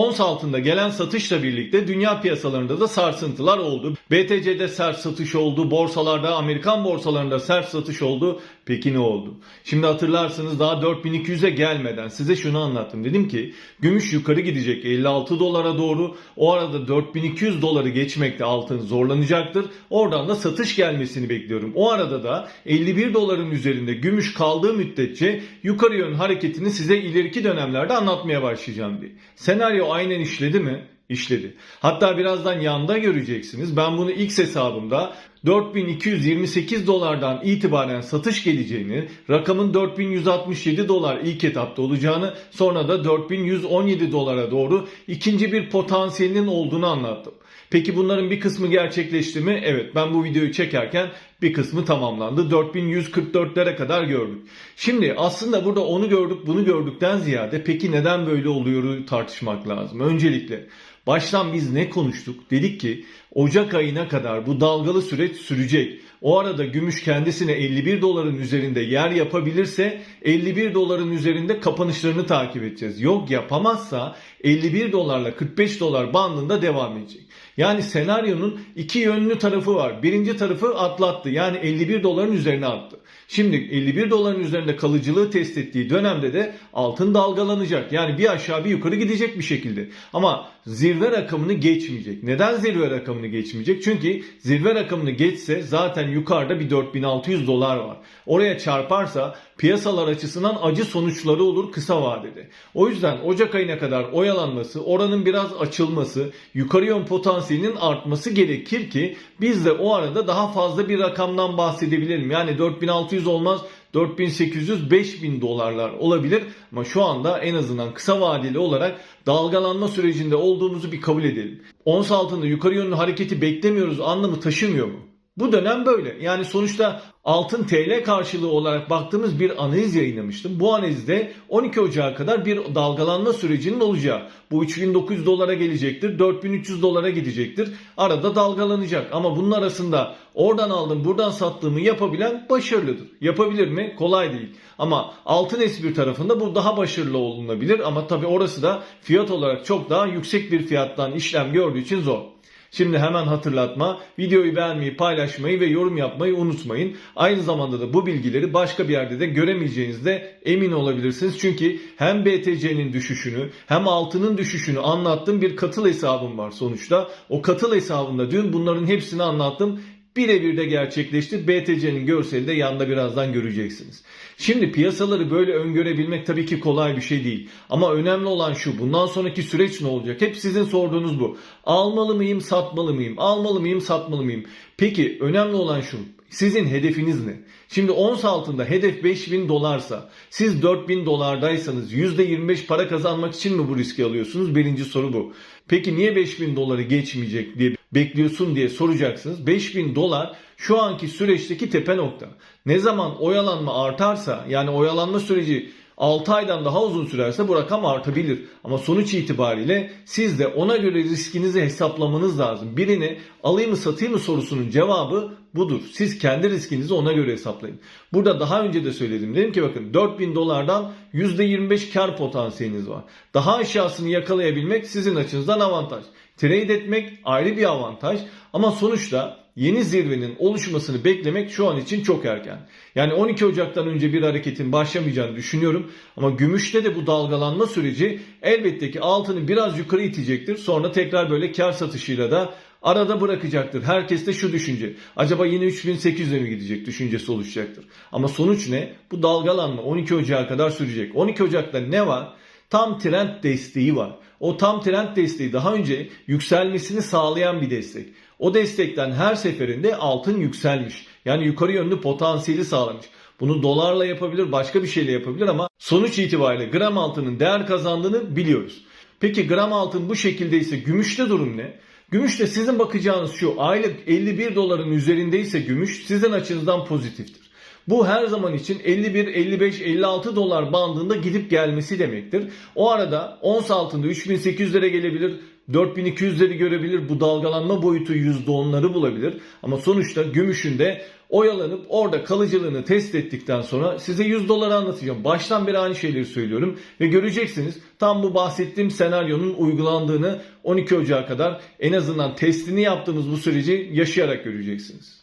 Ons altında gelen satışla birlikte dünya piyasalarında da sarsıntılar oldu. BTC'de sert satış oldu, borsalarda, Amerikan borsalarında sert satış oldu. Peki ne oldu? Şimdi hatırlarsınız daha 4200'e gelmeden size şunu anlattım. Dedim ki gümüş yukarı gidecek 56 dolara doğru. O arada 4200 doları geçmekte altın zorlanacaktır. Oradan da satış gelmesini bekliyorum. O arada da 51 doların üzerinde gümüş kaldığı müddetçe yukarı yön hareketini size ileriki dönemlerde anlatmaya başlayacağım diye. Senaryo aynen işledi mi? İşledi. Hatta birazdan yanda göreceksiniz. Ben bunu X hesabımda 4228 dolardan itibaren satış geleceğini, rakamın 4167 dolar ilk etapta olacağını, sonra da 4117 dolara doğru ikinci bir potansiyelinin olduğunu anlattım. Peki bunların bir kısmı gerçekleşti mi? Evet ben bu videoyu çekerken bir kısmı tamamlandı. 4144'lere kadar gördük. Şimdi aslında burada onu gördük bunu gördükten ziyade peki neden böyle oluyor tartışmak lazım. Öncelikle baştan biz ne konuştuk? Dedik ki Ocak ayına kadar bu dalgalı süreç sürecek. O arada gümüş kendisine 51 doların üzerinde yer yapabilirse 51 doların üzerinde kapanışlarını takip edeceğiz. Yok yapamazsa 51 dolarla 45 dolar bandında devam edecek. Yani senaryonun iki yönlü tarafı var. Birinci tarafı atlattı. Yani 51 doların üzerine attı. Şimdi 51 doların üzerinde kalıcılığı test ettiği dönemde de altın dalgalanacak. Yani bir aşağı bir yukarı gidecek bir şekilde. Ama zirve rakamını geçmeyecek. Neden zirve rakamını geçmeyecek? Çünkü zirve rakamını geçse zaten yukarıda bir 4600 dolar var. Oraya çarparsa piyasalar açısından acı sonuçları olur kısa vadede. O yüzden Ocak ayına kadar oyalanması, oranın biraz açılması, yukarı yön potansiyelinin artması gerekir ki biz de o arada daha fazla bir rakamdan bahsedebilelim. Yani 4600 olmaz 4800-5000 dolarlar olabilir ama şu anda en azından kısa vadeli olarak dalgalanma sürecinde olduğumuzu bir kabul edelim. Ons altında yukarı yönlü hareketi beklemiyoruz anlamı taşımıyor mu? Bu dönem böyle. Yani sonuçta altın TL karşılığı olarak baktığımız bir analiz yayınlamıştım. Bu analizde 12 Ocağı kadar bir dalgalanma sürecinin olacağı. Bu 3900 dolara gelecektir, 4300 dolara gidecektir. Arada dalgalanacak ama bunun arasında oradan aldım buradan sattığımı yapabilen başarılıdır. Yapabilir mi? Kolay değil. Ama altın S1 tarafında bu daha başarılı olunabilir ama tabi orası da fiyat olarak çok daha yüksek bir fiyattan işlem gördüğü için zor. Şimdi hemen hatırlatma. Videoyu beğenmeyi, paylaşmayı ve yorum yapmayı unutmayın. Aynı zamanda da bu bilgileri başka bir yerde de göremeyeceğinizde emin olabilirsiniz. Çünkü hem BTC'nin düşüşünü hem altının düşüşünü anlattığım bir katıl hesabım var sonuçta. O katıl hesabında dün bunların hepsini anlattım birebir de gerçekleşti. BTC'nin görseli de yanda birazdan göreceksiniz. Şimdi piyasaları böyle öngörebilmek tabii ki kolay bir şey değil. Ama önemli olan şu bundan sonraki süreç ne olacak? Hep sizin sorduğunuz bu. Almalı mıyım, satmalı mıyım? Almalı mıyım, satmalı mıyım? Peki önemli olan şu. Sizin hedefiniz ne? Şimdi ons altında hedef 5000 dolarsa siz 4000 dolardaysanız %25 para kazanmak için mi bu riski alıyorsunuz? Birinci soru bu. Peki niye 5000 doları geçmeyecek diye bekliyorsun diye soracaksınız. 5000 dolar şu anki süreçteki tepe nokta. Ne zaman oyalanma artarsa yani oyalanma süreci 6 aydan daha uzun sürerse bu rakam artabilir. Ama sonuç itibariyle siz de ona göre riskinizi hesaplamanız lazım. Birini alayım mı satayım mı sorusunun cevabı budur. Siz kendi riskinizi ona göre hesaplayın. Burada daha önce de söyledim. Dedim ki bakın 4000 dolardan %25 kar potansiyeliniz var. Daha aşağısını yakalayabilmek sizin açınızdan avantaj. Trade etmek ayrı bir avantaj ama sonuçta yeni zirvenin oluşmasını beklemek şu an için çok erken. Yani 12 Ocak'tan önce bir hareketin başlamayacağını düşünüyorum ama gümüşte de bu dalgalanma süreci elbette ki altını biraz yukarı itecektir. Sonra tekrar böyle kar satışıyla da arada bırakacaktır. Herkes de şu düşünce. Acaba yine 3800'e mi gidecek düşüncesi oluşacaktır. Ama sonuç ne? Bu dalgalanma 12 Ocak'a kadar sürecek. 12 Ocak'ta ne var? Tam trend desteği var. O tam trend desteği daha önce yükselmesini sağlayan bir destek. O destekten her seferinde altın yükselmiş. Yani yukarı yönlü potansiyeli sağlamış. Bunu dolarla yapabilir, başka bir şeyle yapabilir ama sonuç itibariyle gram altının değer kazandığını biliyoruz. Peki gram altın bu şekildeyse gümüşte durum ne? Gümüşte sizin bakacağınız şu aylık 51 doların üzerindeyse gümüş sizin açınızdan pozitiftir. Bu her zaman için 51, 55, 56 dolar bandında gidip gelmesi demektir. O arada ons altında 3800'lere gelebilir, 4200'leri görebilir. Bu dalgalanma boyutu %10'ları bulabilir. Ama sonuçta gümüşün de oyalanıp orada kalıcılığını test ettikten sonra size 100 dolara anlatacağım. Baştan beri aynı şeyleri söylüyorum ve göreceksiniz tam bu bahsettiğim senaryonun uygulandığını 12 Ocağı kadar en azından testini yaptığımız bu süreci yaşayarak göreceksiniz.